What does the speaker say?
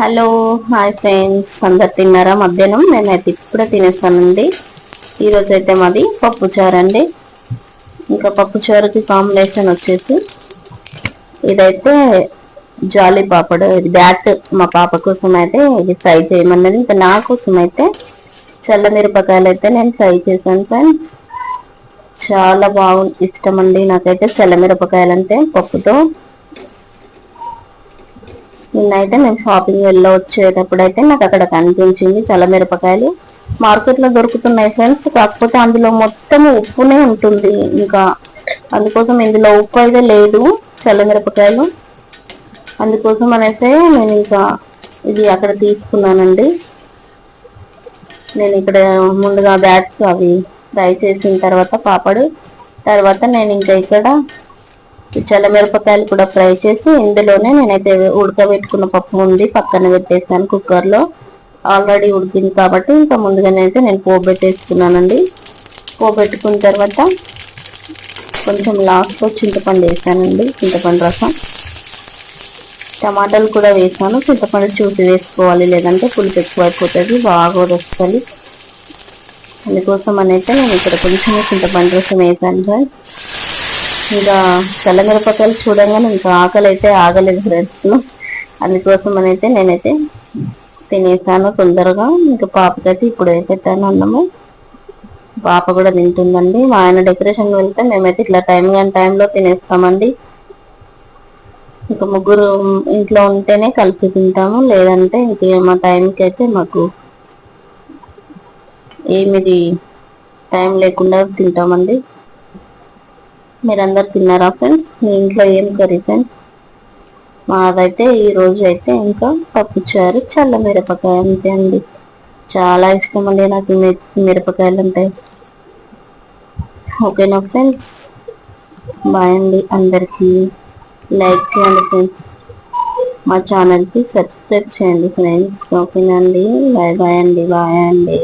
Hello hi friends. అందరు తిన్నారా? మధ్యాహ్నం నేనైతే ఇప్పుడే తినేస్తానండి ఈరోజు అయితే మాది పప్పుచారు అండి ఇంకా పప్పుచారుకి కాంబినేషన్ వచ్చేసి ఇదైతే జాలీ పాపడు. ఇది బ్యాట్ మా పాప కోసం అయితే ఇది ఫ్రై చేయమన్నది. ఇంకా నా కోసం అయితే చల్ల మిరపకాయలు అయితే నేను ఫ్రై చేశాను ఫ్రెండ్స్. చాలా బాగు ఇష్టం అండి నాకైతే చల్ల మిరపకాయలు అంటే పప్పుతో. నిన్నైతే నేను షాపింగ్ వెళ్ళి వచ్చేటప్పుడు అయితే నాకు అక్కడ కనిపించింది చల్ల మిరపకాయలు. మార్కెట్లో దొరుకుతున్నాయి ఫ్రెండ్స్ కాకపోతే అందులో మొత్తం ఉప్పునే ఉంటుంది ఇంకా. అందుకోసం ఇందులో ఉప్పు అయితే లేదు చల్ల మిరపకాయలు. అందుకోసం అనేసి నేను ఇంకా ఇది అక్కడ తీసుకున్నానండి. నేను ఇక్కడ ముందుగా బ్యాట్స్ అవి ఫ్రై చేసిన తర్వాత పాపడు. తర్వాత నేను ఇంకా ఇక్కడ చల్లమిరపకాయలు కూడా ఫ్రై చేసి ఇందులోనే నేనైతే ఉడకబెట్టుకున్న పప్పు ఉంది. పక్కన పెట్టేసాను కుక్కర్లో. ఆల్రెడీ ఉడికింది కాబట్టి ఇంకా ముందుగానైతే నేను పోబెట్టేసుకున్నానండి. పోబెట్టుకున్న తర్వాత కొంచెం లాస్ట్లో చింతపండు వేసానండి. చింతపండు రసం. టమాటాలు కూడా వేసాను. చింతపండు చూసి వేసుకోవాలి. లేదంటే పులుపు ఎక్కువ అయిపోతుంది బాగా వస్తుంది అందుకోసం అయితే నేను ఇక్కడ కొంచెం చింతపండు రసం వేసాను సార్. ఇంకా చల్లమిరపకాయలు చూడంగానే ఇంకా ఆకలి అయితే ఆగలేదు ఫ్రెండ్స్. అందుకోసం అయితే నేనైతే తినేసాను తొందరగా. ఇంకా పాపకైతే ఇప్పుడు పెట్టాను అన్నము. పాప కూడా తింటుందండి. మా ఆయన డెకరేషన్ వెళ్తే మేమైతే ఇట్లా టైం కానీ టైంలో తినేస్తామండి. ఇంకా ముగ్గురు ఇంట్లో ఉంటేనే కలిపి తింటాము. లేదంటే ఇంక మా టైంకి అయితే మాకు ఏమిది టైం లేకుండా తింటామండి. మీరందరు తిన్నారా ఫ్రెండ్స్ మీ ఇంట్లో ఏం కర్రీ ఫ్రెండ్స్ మాదైతే ఈరోజు అయితే ఇంకా పప్పుచారు చల్ల మిరపకాయ అంతే అండి. చాలా ఇష్టం అండి నాకు మిరపకాయలు అంటే. ఓకేనా ఫ్రెండ్స్ బాయ్ అండి అందరికీ. లైక్ చేయండి ఫ్రెండ్స్ మా ఛానల్కి సబ్స్క్రైబ్ చేయండి ఫ్రెండ్స్ ఓకేనా అండి? బాయ్ బాయ్ అండి బాయ్ అండి.